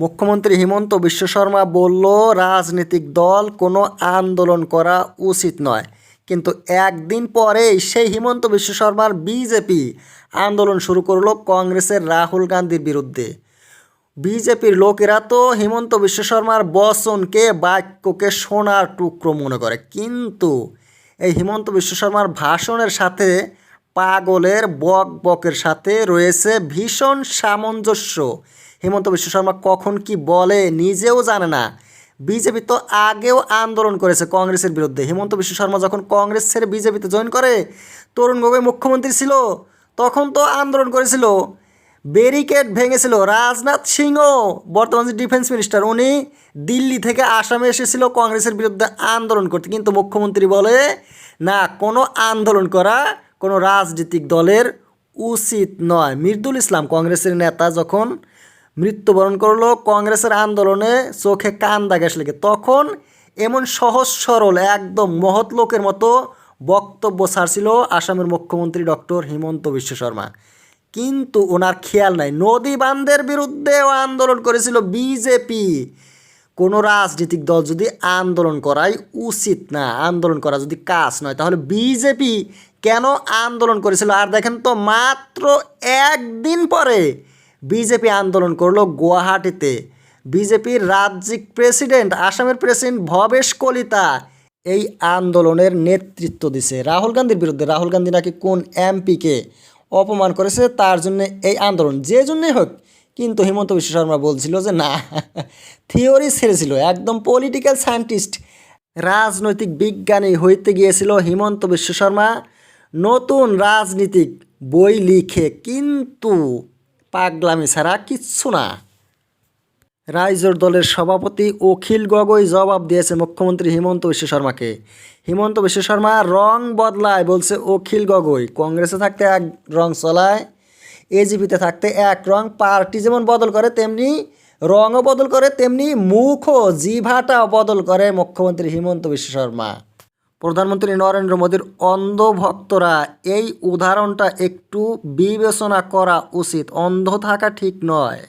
মুখ্যমন্ত্রী হিমন্ত বিশ্ব শর্মা বলল, রাজনৈতিক দল কোনো আন্দোলন করা উচিত নয়। কিন্তু একদিন পরেই সেই হিমন্ত বিশ্ব শর্মার বিজেপি আন্দোলন শুরু করল কংগ্রেসের রাহুল গান্ধীর বিরুদ্ধে। বিজেপির লোকেরা তো হিমন্ত বিশ্ব শর্মার বচনকে বাক্যকে সোনার টুকরো মনে করে। কিন্তু এই হিমন্ত বিশ্ব শর্মার ভাষণের সাথে পাগলের বক বকের সাথে রয়েছে ভীষণ সামঞ্জস্য। হিমন্ত বিশ্ব শর্মা কখন কি বলে নিজেও জানে না। বিজেপি তো আগেও আন্দোলন করেছে কংগ্রেসের বিরুদ্ধে। হিমন্ত বিশ্ব শর্মা যখন কংগ্রেস ছেড়ে বিজেপিতে জয়েন করে, তরুণ গগৈ মুখ্যমন্ত্রী ছিল, তখন তো আন্দোলন করেছিল। ব্যারিকেড ভেঙেছিল রাজনাথ সিংও বর্তমান যে ডিফেন্স মিনিস্টার, উনি দিল্লি থেকে আসামে এসেছিল কংগ্রেসের বিরুদ্ধে আন্দোলন করতে। কিন্তু মুখ্যমন্ত্রী বলে, না, কোনো আন্দোলন করা কোনো রাজনৈতিক দলের উচিত নয়। মৃদুল ইসলাম কংগ্রেসের নেতা যখন মৃত্যুবরণ করল, কংগ্রেসের আন্দোলনে চোখে কান্দা গ্যাস লেগে তখন এমন সহজ, সরল, একদম মহৎ লোকের মতো বক্তব্য ছাড়ছিল আসামের মুখ্যমন্ত্রী ডক্টর হিমন্ত বিশ্ব শর্মা। কিন্তু ওনার খেয়াল নাই। নদী বান্ধের বিরুদ্ধেও আন্দোলন করেছিল বিজেপি। কোনো রাজনৈতিক দল যদি আন্দোলন করাই উচিত না, আন্দোলন করা যদি কাজ নয়, তাহলে বিজেপি কেন আন্দোলন করেছিল? আর দেখেন তো মাত্র একদিন পরে বিজেপি আন্দোলন করল গুয়াহাটিতে। বিজেপির রাজ্যিক প্রেসিডেন্ট, আসামের প্রেসিডেন্ট ভবেশ কলিতা এই আন্দোলনের নেতৃত্ব দিছে। রাহুল গান্ধীর বিরুদ্ধে, রাহুল গান্ধী নাকি কোন এমপিকে অপমান করেছে তার জন্য এই আন্দোলন। যে জন্যই হোক কিন্তু হিমন্ত বিশ্ব শর্মা বলছিল যে না, থিওরি ছেড়েছিল, একদম পলিটিক্যাল সায়েন্টিস্ট রাজনৈতিক বিজ্ঞানী হইতে গিয়েছিল হিমন্ত বিশ্ব শর্মা। নতুন রাজনীতিক বই লিখে কিন্তু পাগলামি ছাড়া কিচ্ছু না। রাইজোর দলের সভাপতি অখিল গগৈ জবাব দিয়েছে মুখ্যমন্ত্রী হিমন্ত বিশ্ব শর্মাকে। হিমন্ত বিশ্ব শর্মা রং বদলায় বলছে অখিল গগৈ, কংগ্রেসে থাকতে এক রং চলায়। এজিপিতে থাকতে এক রং, পার্টি যেমন বদল করে, তেমনি রঙও বদল করে, তেমনি মুখও, জিভাটাও বদল করে মুখ্যমন্ত্রী হিমন্ত বিশ্ব শর্মা। প্রধানমন্ত্রী নরেন্দ্র মোদীর অন্ধভক্তরা, এই উদাহরণটা একটু বিবেচনা করা উচিত। অন্ধ থাকা ঠিক নয়।